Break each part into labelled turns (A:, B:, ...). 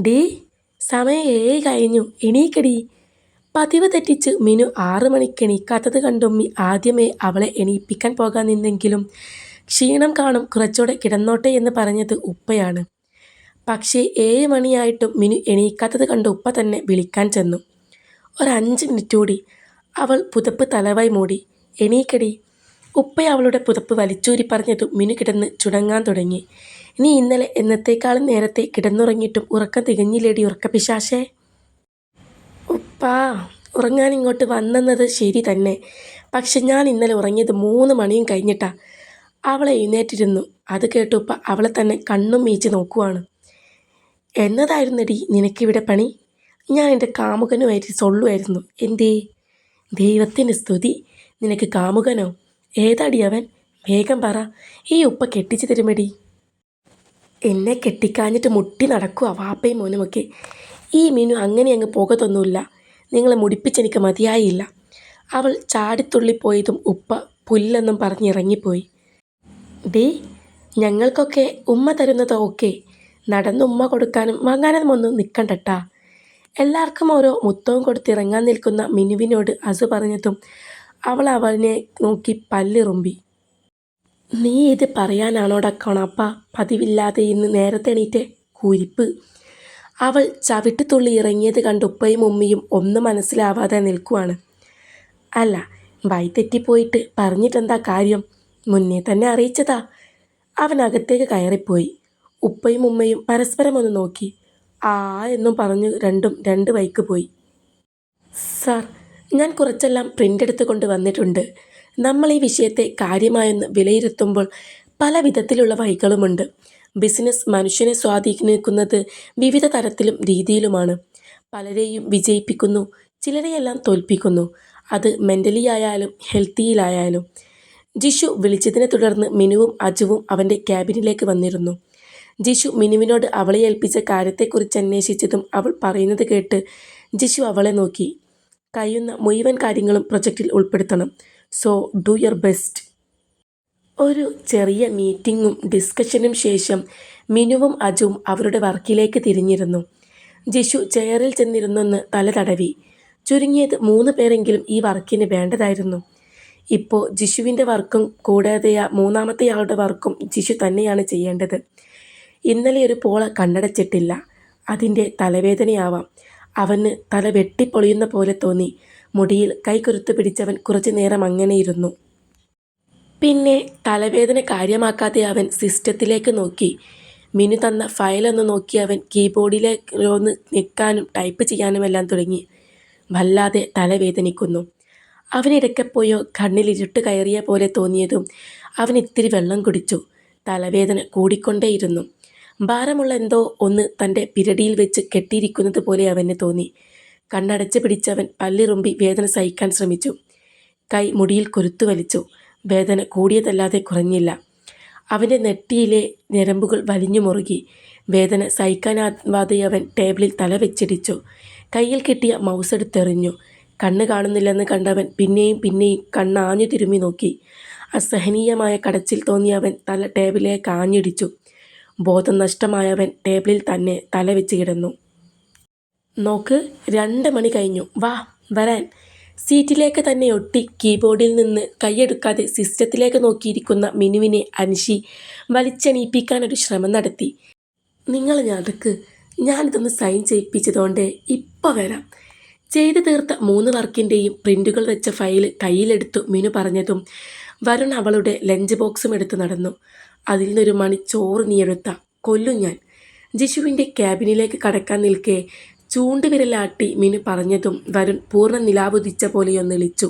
A: D സമയം ഏഴ് കഴിഞ്ഞു. എണീക്കടി. പതിവ് തെറ്റിച്ച് മിനു ആറ് മണിക്ക് എണീക്കാത്തത് കണ്ടുമ്മി ആദ്യമേ അവളെ എണീപ്പിക്കാൻ പോകാൻ നിന്നെങ്കിലും ക്ഷീണം കാണും കുറച്ചുകൂടെ കിടന്നോട്ടെ എന്ന് പറഞ്ഞത് ഉപ്പയാണ്. പക്ഷേ ഏഴ് മണിയായിട്ടും മിനു എണീക്കാത്തത് കണ്ട് ഉപ്പ തന്നെ വിളിക്കാൻ ചെന്നു. ഒരഞ്ച് മിനിറ്റ് കൂടി. അവൾ പുതപ്പ് തലവായി മൂടി. എണീക്കടി. ഉപ്പ അവളുടെ പുതപ്പ് വലിച്ചൂരി പറഞ്ഞതും മിനു കിടന്ന് ചുണങ്ങാൻ തുടങ്ങി. നീ ഇന്നലെ എന്നത്തേക്കാളും നേരത്തെ കിടന്നുറങ്ങിയിട്ടും ഉറക്കം തികഞ്ഞില്ലേടി ഉറക്കപ്പിശാശേ ഉപ്പാ ഉറങ്ങാൻ ഇങ്ങോട്ട് വന്നെന്നത് ശരി തന്നെ. പക്ഷെ ഞാൻ ഇന്നലെ ഉറങ്ങിയത് മൂന്ന് മണിയും കഴിഞ്ഞിട്ടാ. അവളെ എഴുന്നേറ്റിരുന്നു. അത് കേട്ടുപ്പ അവളെ തന്നെ കണ്ണും മീച്ച് നോക്കുവാണ്. എന്നതായിരുന്നെടി നിനക്കിവിടെ പണി? ഞാൻ എന്റെ കാമുകനുമായിട്ട് സൊള്ളുമായിരുന്നു എന്തേ? ദൈവത്തിന്റെ സ്തുതി. നിനക്ക് കാമുകനോ? ഏതാടി അവൻ? വേഗം പറ. ഈ ഉപ്പ കെട്ടിച്ചു തരുമടി. എന്നെ കെട്ടിക്കാഞ്ഞിട്ട് മുട്ടി നടക്കുക വാപ്പയും മോനുമൊക്കെ. ഈ മീനു അങ്ങനെ അങ്ങ് പോകത്തൊന്നുമില്ല നിങ്ങളെ മുടിപ്പിച്ചെനിക്ക് മതിയായില്ല. അവൾ ചാടിത്തുള്ളിപ്പോയതും ഉപ്പ പുല്ലെന്നും പറഞ്ഞിറങ്ങിപ്പോയി ഡേ ഞങ്ങൾക്കൊക്കെ ഉമ്മ തരുന്നത് ഓക്കെ. നടന്ന് ഉമ്മ കൊടുക്കാനും വാങ്ങാനും ഒന്നും നിൽക്കണ്ടട്ടാ എല്ലാവർക്കും ഓരോ മുത്തവും കൊടുത്തിറങ്ങാൻ നിൽക്കുന്ന മിനുവിനോട് അസു പറഞ്ഞതും അവൾ അവനെ നോക്കി പല്ലിറുമ്പി. നീ ഇത് പറയാനാണോടാ കണപ്പ? പതിവില്ലാതെ ഇന്ന് നേരത്തെ എണീറ്റെ കുരിപ്പ്. അവൾ ചവിട്ടുതുള്ളി ഇറങ്ങിയത് കണ്ട് ഉപ്പയും ഉമ്മയും ഒന്നും മനസ്സിലാവാതെ നിൽക്കുവാണ്. അല്ല വൈതെറ്റിപ്പോയിട്ട് പറഞ്ഞിട്ടെന്താ കാര്യം? മുന്നേ തന്നെ അറിയിച്ചതാ. അവൻ അകത്തേക്ക് കയറിപ്പോയി. ഉപ്പയും ഉമ്മയും പരസ്പരം ഒന്ന് നോക്കി. ആ എന്നും പറഞ്ഞു രണ്ടും രണ്ട് വൈക്ക് പോയി. സാർ ഞാൻ കുറച്ചെല്ലാം പ്രിന്റ് എടുത്ത് കൊണ്ട് വന്നിട്ടുണ്ട്. നമ്മൾ ഈ വിഷയത്തെ കാര്യമായൊന്ന് വിലയിരുത്തുമ്പോൾ പല വിധത്തിലുള്ള വഴികളുമുണ്ട്. ബിസിനസ് മനുഷ്യനെ സ്വാധീനിക്കുന്നത് വിവിധ തരത്തിലും രീതിയിലുമാണ്. പലരെയും വിജയിപ്പിക്കുന്നു ചിലരെയെല്ലാം തോൽപ്പിക്കുന്നു. അത് മെന്റലി ആയാലും ഹെൽത്തിയിലായാലും ജിഷു വിളിച്ചതിനെ തുടർന്ന് മിനുവും അജുവും അവന്റെ ക്യാബിനിലേക്ക് വന്നിരുന്നു. ജിഷു മിനുവിനോട് അവളെ ഏൽപ്പിച്ച കാര്യത്തെക്കുറിച്ച് അന്വേഷിച്ചതും അവൾ പറയുന്നത് കേട്ട് ജിഷു അവളെ നോക്കി. കഴിയുന്ന മുഴുവൻ കാര്യങ്ങളും പ്രൊജക്റ്റിൽ ഉൾപ്പെടുത്തണം. സോ ഡു യുവർ ബെസ്റ്റ് ഒരു ചെറിയ മീറ്റിങ്ങും ഡിസ്കഷനും ശേഷം മിനുവും അജുവും അവരുടെ വർക്കിലേക്ക് തിരിഞ്ഞിരുന്നു. ജിഷു ചെയറിൽ ചെന്നിരുന്നെന്ന് തല തടവി. ചുരുങ്ങിയത് മൂന്ന് പേരെങ്കിലും ഈ വർക്കിന് വേണ്ടതായിരുന്നു. ഇപ്പോൾ ജിഷുവിന്റെ വർക്കും കൂടാതെ മൂന്നാമത്തെയാളുടെ വർക്കും ജിഷു തന്നെയാണ് ചെയ്യേണ്ടത്. ഇന്നലെ ഒരു പോള കണ്ണടച്ചിട്ടില്ല. അതിന്റെ തലവേദനയാവാം. അവന് തല വെട്ടിപ്പൊളിയുന്ന പോലെ തോന്നി. മുടിയിൽ കൈക്കുരുത്ത് പിടിച്ചവൻ കുറച്ചു നേരം അങ്ങനെയിരുന്നു. പിന്നെ തലവേദന കാര്യമാക്കാതെ അവൻ സിസ്റ്റത്തിലേക്ക് നോക്കി. മിനു തന്ന ഫയലൊന്ന് നോക്കി അവൻ കീബോർഡിലേക്കൊന്ന് നിൽക്കാനും ടൈപ്പ് ചെയ്യാനുമെല്ലാം തുടങ്ങി. വല്ലാതെ തലവേദനിക്കുന്നു. അവനിടയ്ക്കെപ്പോയോ കണ്ണിൽ ഇരുട്ട് കയറിയ പോലെ തോന്നിയതും അവൻ ഇത്തിരി വെള്ളം കുടിച്ചു. തലവേദന കൂടിക്കൊണ്ടേയിരുന്നു. ഭാരമുള്ള എന്തോ ഒന്ന് തന്റെ പിരടിയിൽ വെച്ച് കെട്ടിയിരിക്കുന്നത് പോലെ അവന് തോന്നി. കണ്ണടച്ച് പിടിച്ചവൻ പല്ലിറുമ്പി വേദന സഹിക്കാൻ ശ്രമിച്ചു. കൈ മുടിയിൽ കൊരുത്തു വലിച്ചു. വേദന കൂടിയതല്ലാതെ കുറഞ്ഞില്ല. അവന്റെ നെറ്റിയിലെ ഞരമ്പുകൾ വലിഞ്ഞു മുറുകി. വേദന സഹിക്കാനാവാതെ അവൻ ടേബിളിൽ തല വെച്ചിടിച്ചു. കയ്യിൽ കിട്ടിയ മൗസ് എടുത്തെറിഞ്ഞു. കണ്ണ് കാണുന്നില്ലെന്ന് കണ്ടവൻ പിന്നെയും പിന്നെയും കണ്ണാഞ്ഞു തിരുമ്മി നോക്കി. അസഹനീയമായ കടച്ചിൽ തോന്നിയവൻ തല ടേബിളിലേക്ക് ആഞ്ഞിടിച്ചു. ബോധം നഷ്ടമായവൻ ടേബിളിൽ തന്നെ തല വെച്ച് കിടന്നു. നോക്ക് രണ്ട് മണി കഴിഞ്ഞു. വാ വരാൻ. സീറ്റിലേക്ക് തന്നെ ഒട്ടി കീബോർഡിൽ നിന്ന് കൈയെടുക്കാതെ സിസ്റ്റത്തിലേക്ക് നോക്കിയിരിക്കുന്ന മിനുവിനെ അൻഷി വലിച്ചെണീപ്പിക്കാൻ ഒരു ശ്രമം നടത്തി. നിങ്ങൾ ഞടുക്ക് ഞാനിതൊന്ന് സൈൻ ചെയ്യിപ്പിച്ചതുകൊണ്ട് ഇപ്പോൾ വരാം. ചെയ്തു തീർത്ത മൂന്ന് വർക്കിന്റെയും പ്രിന്റുകൾ വെച്ച ഫയൽ കയ്യിലെടുത്തു മിനു പറഞ്ഞതും വരുൺ അവളുടെ ലഞ്ച് ബോക്സും എടുത്തു നടന്നു. അതിൽ നിന്നൊരു മണി ചോറ് നീ എടുത്ത കൊല്ലും ഞാൻ. ജിഷുവിന്റെ ക്യാബിനിലേക്ക് കടക്കാൻ നിൽക്കെ ചൂണ്ടുവിരലാട്ടി മിനു പറഞ്ഞതും വരുൺ പൂർണ നിലാവുദിച്ച പോലെയൊന്നിളിച്ചു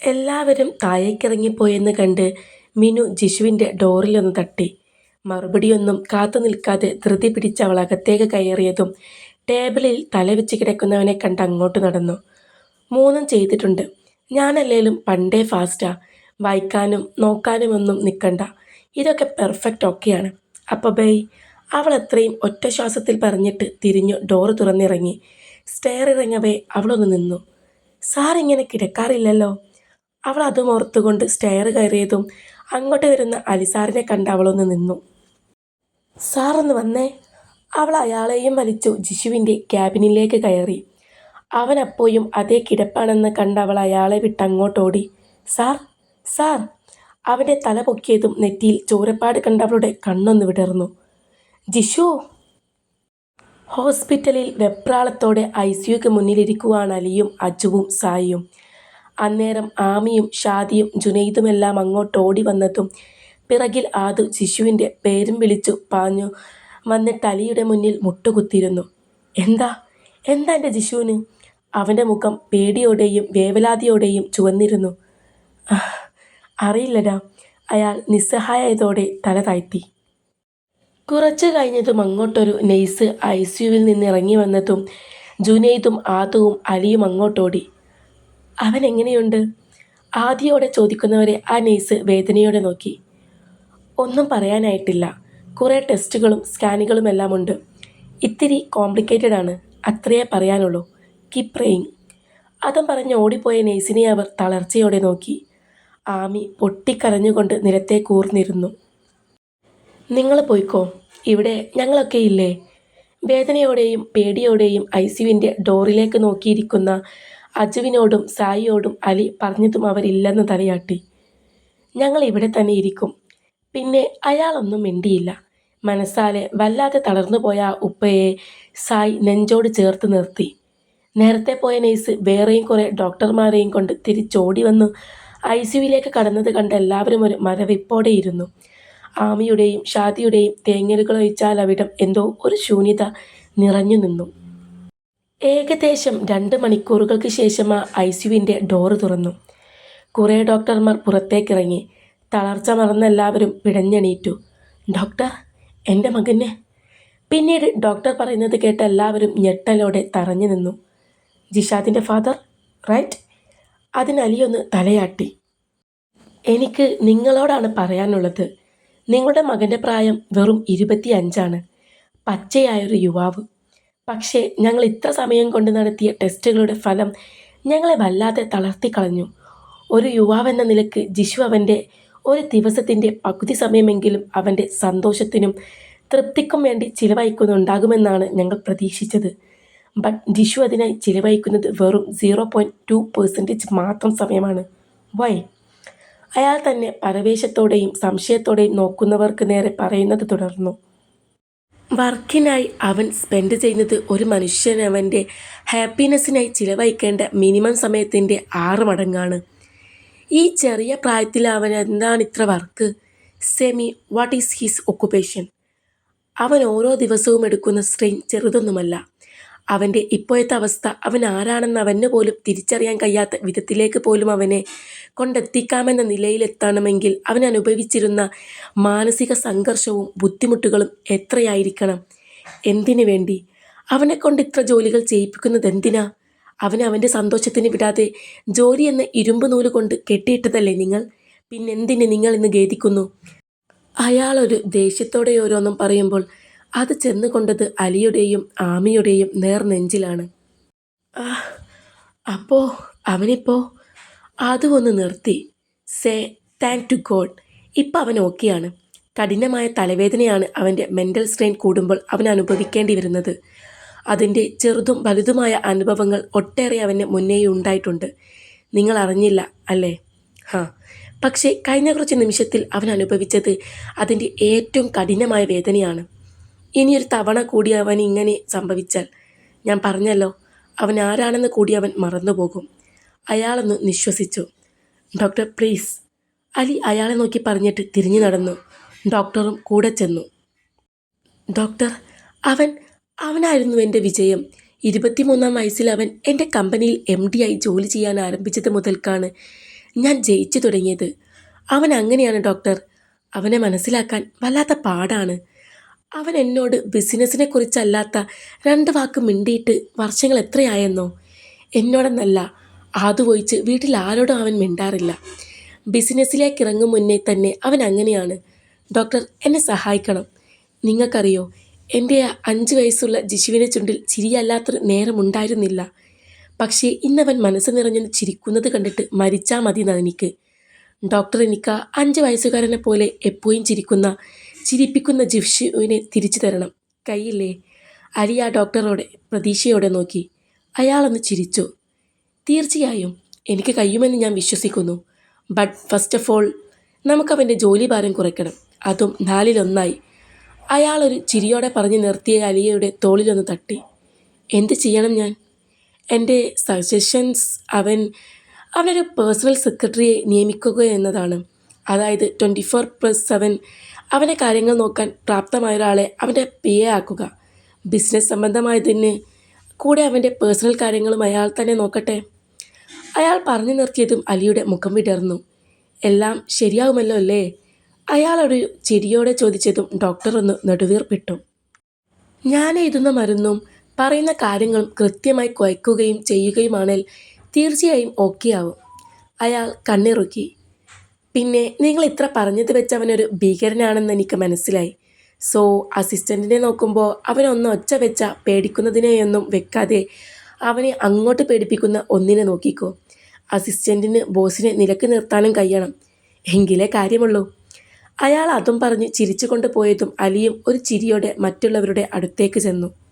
A: എല്ലാവരും താഴേക്കിറങ്ങിപ്പോയെന്ന് കണ്ട് മിനു ജിഷുവിന്റെ ഡോറിലൊന്ന് തട്ടി. മറുപടിയൊന്നും കാത്തു നിൽക്കാതെ ധൃതി പിടിച്ച് അവൾ അകത്തേക്ക് കയറിയതും ടേബിളിൽ തലവെച്ച് കിടക്കുന്നവനെ കണ്ട് അങ്ങോട്ട് നടന്നു. മൂന്നും ചെയ്തിട്ടുണ്ട്. ഞാനല്ലേലും പണ്ടേ ഫാസ്റ്റാ. വായിക്കാനും നോക്കാനും ഒന്നും നിൽക്കണ്ട ഇതൊക്കെ പെർഫെക്റ്റ് ഒക്കെയാണ്. അപ്പോൾ ബൈ അവൾ അത്രയും ഒറ്റ ശ്വാസത്തിൽ പറഞ്ഞിട്ട് തിരിഞ്ഞു ഡോറ് തുറന്നിറങ്ങി. സ്റ്റെയർ ഇറങ്ങവേ അവളൊന്ന് നിന്നു. സാർ ഇങ്ങനെ കിടക്കാറില്ലല്ലോ? അവൾ അതും ഓർത്തുകൊണ്ട് സ്റ്റെയർ കയറിയതും അങ്ങോട്ട് വരുന്ന അലിസാറിനെ കണ്ട് അവളൊന്ന് നിന്നു. സാറൊന്ന് വന്നേ. അവൾ അയാളെയും വലിച്ചു ജിഷുവിന്റെ ക്യാബിനിലേക്ക് കയറി. അവൻ അപ്പോഴും അതേ കിടപ്പാണെന്ന് കണ്ട് അവൾ അയാളെ വിട്ടങ്ങോട്ടോടി. സാർ സാർ അവന്റെ തല പൊക്കിയതും നെറ്റിയിൽ ചോരപ്പാട് കണ്ടവളുടെ കണ്ണൊന്ന് വിടർന്നു. ജിഷു! ഹോസ്പിറ്റലിൽ വെപ്രാളത്തോടെ ഐ സിയുക്ക് മുന്നിലിരിക്കുവാണ് അലിയും അജുവും സായിയും. അന്നേരം ആമിയും ഷാദിയും ജുനൈദുമെല്ലാം അങ്ങോട്ട് ഓടി വന്നതും പിറകിൽ ആദു ജിഷുവിന്റെ പേരും വിളിച്ചു പാഞ്ഞു വന്നിട്ട് അലിയുടെ മുന്നിൽ മുട്ടുകുത്തിയിരുന്നു. എന്താ? എന്താ എന്റെ ജിഷുവിന്? അവന്റെ മുഖം പേടിയോടെയും വേവലാതിയോടെയും ചുവന്നിരുന്നു. "ആഹ്, അറിയില്ലടാ. അയാൾ നിസ്സഹായതോടെ തല താഴ്ത്തി. കുറച്ചു കഴിഞ്ഞതും അങ്ങോട്ടൊരു നെയ്സ് ഐ സിയുവിൽ നിന്ന് ഇറങ്ങി വന്നതും ജുനൈദും ആദുവും അലിയും അങ്ങോട്ടോടി. അവൻ എങ്ങനെയുണ്ട്? ആദിയോടെ ചോദിക്കുന്നവരെ ആ നെയ്സ് വേദനയോടെ നോക്കി. ഒന്നും പറയാനായിട്ടില്ല. കുറേ ടെസ്റ്റുകളും സ്കാനുകളും എല്ലാം ഉണ്ട് ഇത്തിരി കോംപ്ലിക്കേറ്റഡ് ആണ്. അത്രയേ പറയാനുള്ളൂ. Keep praying. അതും പറഞ്ഞ് ഓടിപ്പോയ നെയ്സിനെ അവർ തളർച്ചയോടെ നോക്കി. ആമി പൊട്ടിക്കരഞ്ഞുകൊണ്ട് നിരത്തെ കൂർന്നിരുന്നു. നിങ്ങൾ പോയിക്കോ. ഇവിടെ ഞങ്ങളൊക്കെ ഇല്ലേ വേദനയോടെയും പേടിയോടെയും ഐ സിയുവിന്റെ ഡോറിലേക്ക് നോക്കിയിരിക്കുന്ന അജുവിനോടും സായിയോടും അലി പറഞ്ഞതും അവരില്ലെന്ന് തലയാട്ടി. ഞങ്ങൾ ഇവിടെ തന്നെ ഇരിക്കും. പിന്നെ അയാളൊന്നും മിണ്ടിയില്ല. മനസ്സാലെ വല്ലാതെ തളർന്നുപോയ ആ ഉപ്പയെ സായി നെഞ്ചോട് ചേർത്ത് നിർത്തി. നേരത്തെ പോയ നേഴ്സ് വേറെയും കുറേ ഡോക്ടർമാരെയും കൊണ്ട് തിരിച്ചോടി വന്നു ഐ സിയുവിലേക്ക് കടന്നത് കണ്ട് എല്ലാവരും ഒരു മരവിപ്പോടെ ഇരുന്നു. ആമിയുടെയും ഷാദിയുടെയും തേങ്ങലുകൾ ഒഴിച്ചാൽ അവിടം എന്തോ ഒരു ശൂന്യത നിറഞ്ഞു നിന്നു. ഏകദേശം രണ്ട് മണിക്കൂറുകൾക്ക് ശേഷം ആ ഐ സിയുവിന്റെ ഡോറ് തുറന്നു. കുറേ ഡോക്ടർമാർ പുറത്തേക്കിറങ്ങി. തളർച്ച മറന്ന എല്ലാവരും പിടഞ്ഞെണീറ്റു ഡോക്ടർ എന്റെ മകന്? പിന്നീട് ഡോക്ടർ പറയുന്നത് കേട്ട് എല്ലാവരും ഞെട്ടലോടെ തറഞ്ഞു നിന്നു. ജിഷാദിന്റെ ഫാദർ റൈറ്റ്? അതിന് അലിയൊന്ന് തലയാട്ടി. എനിക്ക് നിങ്ങളോടാണ് പറയാനുള്ളത്. നിങ്ങളുടെ മകന്റെ പ്രായം വെറും ഇരുപത്തി അഞ്ചാണ് പച്ചയായൊരു യുവാവ്. പക്ഷേ ഞങ്ങൾ ഇത്ര സമയം കൊണ്ട് നടത്തിയ ടെസ്റ്റുകളുടെ ഫലം ഞങ്ങളെ വല്ലാതെ തളർത്തിക്കളഞ്ഞു. ഒരു യുവാവെന്ന നിലയ്ക്ക് ജിഷു അവന്റെ ഒരു ദിവസത്തിന്റെ പകുതി സമയമെങ്കിലും അവന്റെ സന്തോഷത്തിനും തൃപ്തിക്കും വേണ്ടി ചിലവഴിക്കുന്നുണ്ടാകുമെന്നാണ് ഞങ്ങൾ പ്രതീക്ഷിച്ചത്. ബട്ട് ജിഷു അതിനായി ചിലവഴിക്കുന്നത് വെറും സീറോ പോയിന്റ് ടു പെർസെന്റേജ് മാത്രം സമയമാണ്. വൈ അയാൾ തന്നെ പരവേശത്തോടെയും സംശയത്തോടെയും നോക്കുന്നവർക്ക് നേരെ പറയുന്നത് തുടർന്നു. വർക്കിനായി അവൻ സ്പെൻഡ് ചെയ്യുന്നത് ഒരു മനുഷ്യൻ അവന്റെ ഹാപ്പിനെസ്സിനായി ചിലവഴിക്കേണ്ട മിനിമം സമയത്തിന്റെ ആറ് മടങ്ങാണ്. ഈ ചെറിയ പ്രായത്തിൽ അവൻ എന്താണ് ഇത്ര വർക്ക് സെമി വാട്ട് ഈസ് ഹിസ് ഒക്കുപേഷൻ അവൻ ഓരോ ദിവസവും എടുക്കുന്ന സ്ട്രെയിൻ ചെറുതൊന്നുമല്ല. അവന്റെ ഇപ്പോഴത്തെ അവസ്ഥ അവൻ ആരാണെന്ന് അവന് പോലും തിരിച്ചറിയാൻ കഴിയാത്ത വിധത്തിലേക്ക് പോലും അവനെ കൊണ്ടെത്തിക്കാമെന്ന നിലയിലെത്തണമെങ്കിൽ അവൻ അനുഭവിച്ചിരുന്ന മാനസിക സംഘർഷവും ബുദ്ധിമുട്ടുകളും എത്രയായിരിക്കണം? എന്തിനു വേണ്ടി? അവനെ കൊണ്ട് ഇത്ര ജോലികൾ ചെയ്യിപ്പിക്കുന്നത് എന്തിനാ? അവനെ അവന്റെ സന്തോഷത്തിന് വിടാതെ ജോലി എന്ന ഇരുമ്പ് നൂൽ കൊണ്ട് കെട്ടിയിട്ടതല്ലേ നിങ്ങൾ? പിന്നെന്തിന് നിങ്ങൾ ഇന്ന് ഖേദിക്കുന്നു? അയാളൊരു ദേഷ്യത്തോടെ ഓരോന്നും പറയുമ്പോൾ അത് ചെന്നുകൊണ്ടത് അലിയുടെയും ആമിയുടെയും നേർനെഞ്ചിലാണ് നെഞ്ചിലാണ്. അപ്പോ അവനിപ്പോ അതും ഒന്ന് നിർത്തി. Say thank to God. ഇപ്പം അവൻ ഓക്കെയാണ്. കഠിനമായ തലവേദനയാണ് അവന്റെ മെന്റൽ സ്ട്രെയിൻ കൂടുമ്പോൾ അവൻ അനുഭവിക്കേണ്ടി വരുന്നത്. അതിന്റെ ചെറുതും വലുതുമായ അനുഭവങ്ങൾ ഒട്ടേറെ അവന് മുന്നേ ഉണ്ടായിട്ടുണ്ട്. നിങ്ങൾ അറിഞ്ഞില്ല അല്ലേ? ഹാ. പക്ഷേ കഴിഞ്ഞ കുറച്ച് നിമിഷത്തിൽ അവൻ അനുഭവിച്ചത് അതിന്റെ ഏറ്റവും കഠിനമായ വേദനയാണ്. ഇനിയൊരു തവണ കൂടി അവൻ ഇങ്ങനെ സംഭവിച്ചാൽ ഞാൻ പറഞ്ഞല്ലോ അവൻ ആരാണെന്ന് കൂടി അവൻ മറന്നുപോകും അയാളൊന്ന് നിശ്വസിച്ചു. Doctor please. അലി അയാളെ നോക്കി പറഞ്ഞിട്ട് തിരിഞ്ഞു നടന്നു. ഡോക്ടറും കൂടെ ചെന്നു. ഡോക്ടർ അവൻ അവനായിരുന്നു എന്റെ വിജയം. ഇരുപത്തിമൂന്നാം വയസ്സിൽ അവൻ എന്റെ കമ്പനിയിൽ എം ഡി ആയി ജോലി ചെയ്യാൻ ആരംഭിച്ചത് മുതൽക്കാണ് ഞാൻ ജയിച്ചു തുടങ്ങിയത്. അവൻ അങ്ങനെയാണ് ഡോക്ടർ. അവനെ മനസ്സിലാക്കാൻ വല്ലാത്ത പാടാണ്. അവൻ എന്നോട് ബിസിനസ്സിനെ കുറിച്ചല്ലാത്ത രണ്ട് വാക്ക് മിണ്ടിയിട്ട് വർഷങ്ങൾ എത്രയായെന്നോ? എന്നോടെന്നല്ല പോയിച്ച് വീട്ടിൽ ആരോടും അവൻ മിണ്ടാറില്ല. ബിസിനസ്സിലേക്ക് ഇറങ്ങും മുന്നേ തന്നെ അവൻ അങ്ങനെയാണ്. ഡോക്ടർ എന്നെ സഹായിക്കണം. നിങ്ങൾക്കറിയോ എന്റെ ആ അഞ്ച് വയസ്സുള്ള ജിഷുവിന്റെ ചുണ്ടിൽ ചിരിയല്ലാത്തൊരു നേരമുണ്ടായിരുന്നില്ല. പക്ഷേ ഇന്നവൻ മനസ്സ് നിറഞ്ഞു ചിരിക്കുന്നത് കണ്ടിട്ട് മരിച്ചാൽ മതി എനിക്ക്. ഡോക്ടർ എനിക്ക് അഞ്ച് വയസ്സുകാരനെ പോലെ എപ്പോഴും ചിരിക്കുന്ന ചിരിപ്പിക്കുന്ന ജിഷുവിനെ തിരിച്ചു തരണം. കയ്യില്ലേ? അലി ആ ഡോക്ടറോടെ പ്രതീക്ഷയോടെ നോക്കി. അയാളൊന്ന് ചിരിച്ചു. തീർച്ചയായും എനിക്ക് കഴിയുമെന്ന് ഞാൻ വിശ്വസിക്കുന്നു. ബട്ട് ഫസ്റ്റ് ഓഫ് ഓൾ നമുക്കവന്റെ ജോലി ഭാരം കുറയ്ക്കണം. അതും നാലിലൊന്നായി. അയാളൊരു ചിരിയോടെ പറഞ്ഞു നിർത്തിയ അലിയയുടെ തോളിലൊന്ന് തട്ടി. എന്ത് ചെയ്യണം ഞാൻ? എന്റെ സജഷൻസ് അവൻ അവനൊരു പേഴ്സണൽ സെക്രട്ടറിയെ നിയമിക്കുക എന്നതാണ്. അതായത് ട്വന്റി ഫോർ പ്ലസ് സെവൻ അവന്റെ കാര്യങ്ങൾ നോക്കാൻ പ്രാപ്തമായ ഒരാളെ അവന്റെ പി എ ആക്കുക. ബിസിനസ് സംബന്ധമായതിന് കൂടെ അവന്റെ പേഴ്സണൽ കാര്യങ്ങളും അയാൾ തന്നെ നോക്കട്ടെ. അയാൾ പറഞ്ഞു നിർത്തിയതും അലിയുടെ മുഖം വിടർന്നു. എല്ലാം ശരിയാവുമല്ലോ അല്ലേ? അയാളൊരു ചിരിയോടെ ചോദിച്ചതും ഡോക്ടർ ഒന്ന് നെടുവീർപ്പിട്ടു. ഞാൻ എഴുതുന്ന മരുന്നും പറയുന്ന കാര്യങ്ങളും കൃത്യമായി കുഴയ്ക്കുകയും ചെയ്യുകയുമാണെങ്കിൽ തീർച്ചയായും ഓക്കെ ആവും. അയാൾ കണ്ണിറുക്കി. പിന്നെ നിങ്ങൾ ഇത്ര പറഞ്ഞത് വെച്ച് അവനൊരു ഭീകരനാണെന്ന് എനിക്ക് മനസ്സിലായി. സോ അസിസ്റ്റന്റിനെ നോക്കുമ്പോൾ അവനൊന്ന് ഒച്ച വെച്ച പേടിക്കുന്നതിനെയൊന്നും വെക്കാതെ അവനെ അങ്ങോട്ട് പേടിപ്പിക്കുന്ന ഒന്നിനെ നോക്കിക്കോ. അസിസ്റ്റന്റിന് ബോസിനെ നിലയ്ക്ക് നിർത്താനും കഴിയണം. എങ്കിലേ കാര്യമുള്ളൂ. അയാൾ അതും പറഞ്ഞ് ചിരിച്ചുകൊണ്ട് പോയതും അലിയും ഒരു ചിരിയോടെ മറ്റുള്ളവരുടെ അടുത്തേക്ക് ചെന്നു.